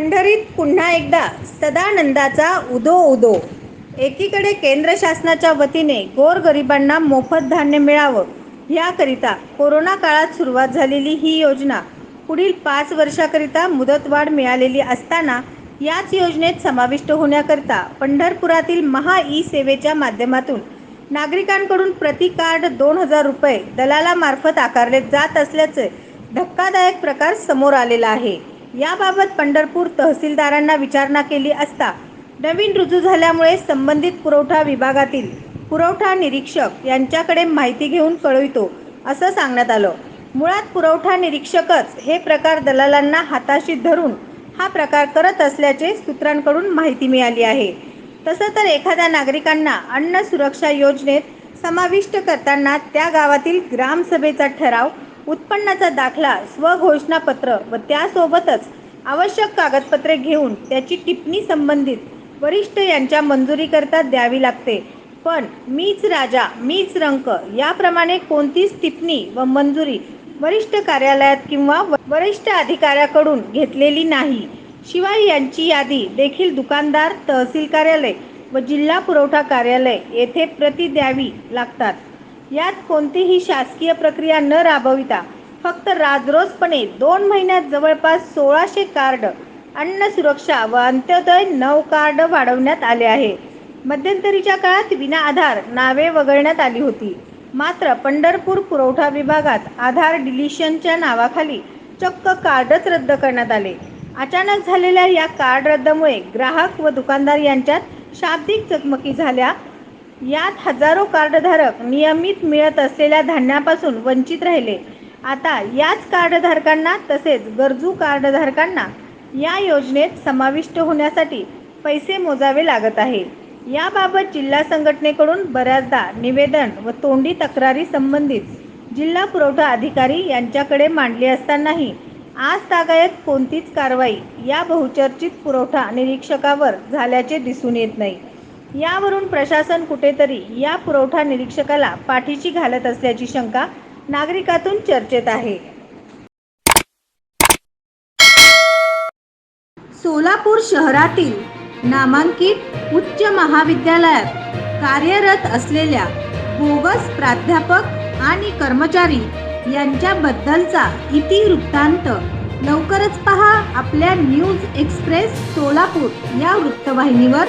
पंढरीत पुन्हा एकदा सदानंदाचा उदो उदो. एकीकडे केंद्र शासनाच्या वतीने गोरगरिबांना मोफत धान्य मिळावं याकरिता कोरोना काळात सुरुवात झालेली ही योजना पुढील पाच वर्षाकरिता मुदतवाढ मिळालेली असताना याच योजनेत समाविष्ट होण्याकरिता पंढरपुरातील महा ई सेवेच्या माध्यमातून नागरिकांकडून प्रति कार्ड दोन हजार रुपये दलालामार्फत आकारले जात असल्याचे धक्कादायक प्रकार समोर आलेला आहे. याबाबत पंढरपूर तहसीलदारांना विचारणा केली असता नवीन रुजू झाल्यामुळे संबंधित पुरवठा विभागातील पुरवठा निरीक्षक यांच्याकडे माहिती घेऊन कळवितो असं सांगण्यात आलं. मुळात पुरवठा निरीक्षकच हे प्रकार दलालांना हाताशी धरून हा प्रकार करत असल्याचे सूत्रांकडून माहिती मिळाली आहे. तसं तर एखाद्या नागरिकांना अन्न सुरक्षा योजनेत समाविष्ट करताना त्या गावातील ग्रामसभेचा ठराव उत्पन्नाचा दाखला स्वघोषणापत्र व त्यासोबतच आवश्यक कागदपत्रे घेऊन त्याची टिप्पणी संबंधित वरिष्ठ यांच्या मंजुरीकरता द्यावी लागते. पण मीच राजा मीच रंक याप्रमाणे कोणतीच टिप्पणी व मंजुरी वरिष्ठ कार्यालयात किंवा वरिष्ठ अधिकाऱ्याकडून घेतलेली नाही. शिवाय यांची यादी देखील दुकानदार तहसील कार्यालय व जिल्हा पुरवठा कार्यालय येथे प्रति द्यावी लागतात. यात कोणतीही शासकीय प्रक्रिया न राबविता फक्त राजरोसपणे दोन महिन्यात जवळपास सोळाशे कार्ड अन्न सुरक्षा व अंत्योदय नऊ कार्ड वाढवण्यात आले आहे. मध्यंतरीच्या काळात विना आधार नावे वगळण्यात आली होती. मात्र पंढरपूर पुरवठा विभागात आधार डिलिशनच्या नावाखाली चक्क कार्डच रद्द करण्यात आले. अचानक झालेल्या या कार्ड रद्दमुळे ग्राहक व दुकानदार यांच्यात शाब्दिक चकमकी झाल्या यात हजारो कार्डधारक नियमित मिळत असलेल्या धान्यापासून वंचित राहिले. आता याच कार्डधारकांना तसेच गरजू कार्डधारकांना या योजनेत समाविष्ट होण्यासाठी पैसे मोजावे लागत आहे. याबाबत जिल्हा संघटनेकडून बऱ्याचदा निवेदन व तोंडी तक्रारी संबंधित जिल्हा पुरवठा अधिकारी यांच्याकडे मांडली असतानाही आज तागायत कोणतीच कारवाई या बहुचर्चित पुरवठा निरीक्षकावर झाल्याचे दिसून येत नाही. यावरून प्रशासन कुठेतरी या पुरवठा निरीक्षकाला पाठीशी घालत असल्याची शंका नागरिकातून चर्चेत आहे. सोलापूर शहरातील नामांकित उच्च महाविद्यालयात कार्यरत असलेल्या बोगस प्राध्यापक आणि कर्मचारी यांच्याबद्दलचा इतिवृत्तांत लवकरच पहा आपल्या न्यूज एक्सप्रेस सोलापूर या वृत्तवाहिनीवर.